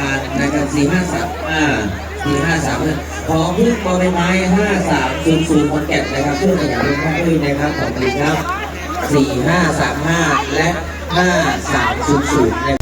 มานะครับสี่ห้าสามอ่าสี่ห้าสามของพึ่งบอใไม้ห้าสามศูนย์ศูนย์คอนแกตนะครับเพื่อขยายเป็นข้อพึ่งนะครับของดีครับสี่ห้าสามห้าและห้าสามศูนย์ศูนย์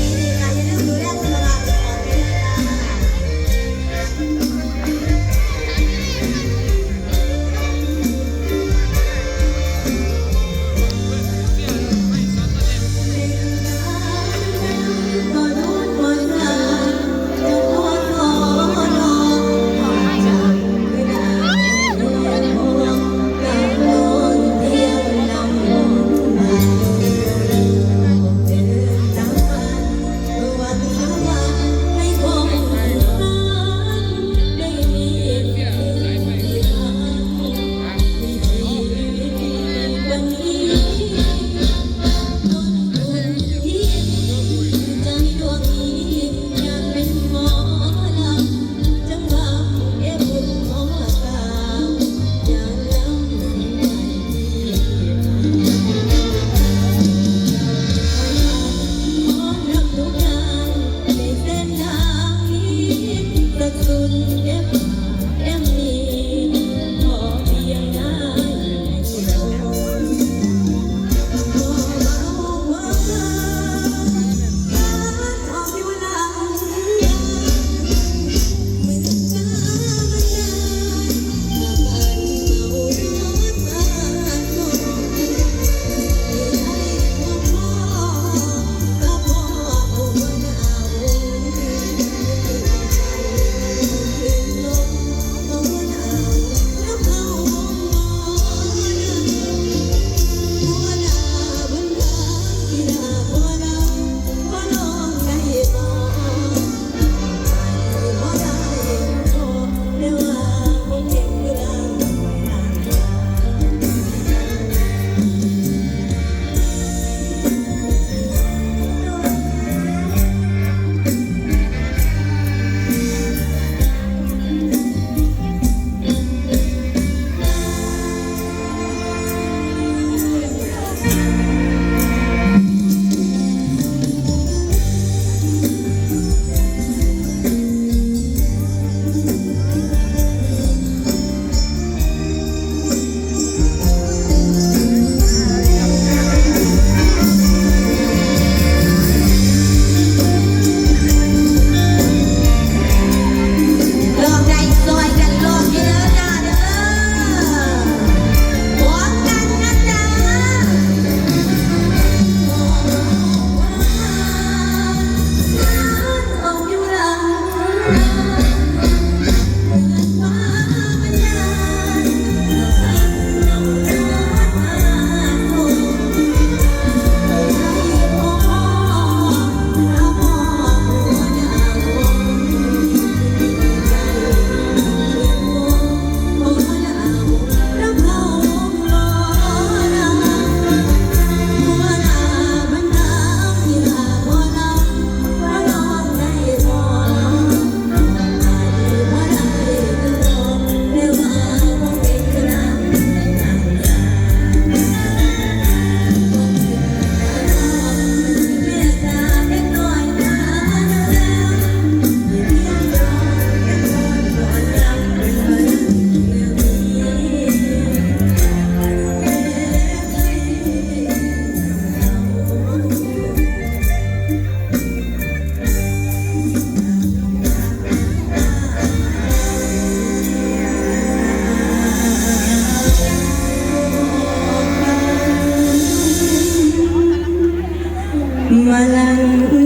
Malan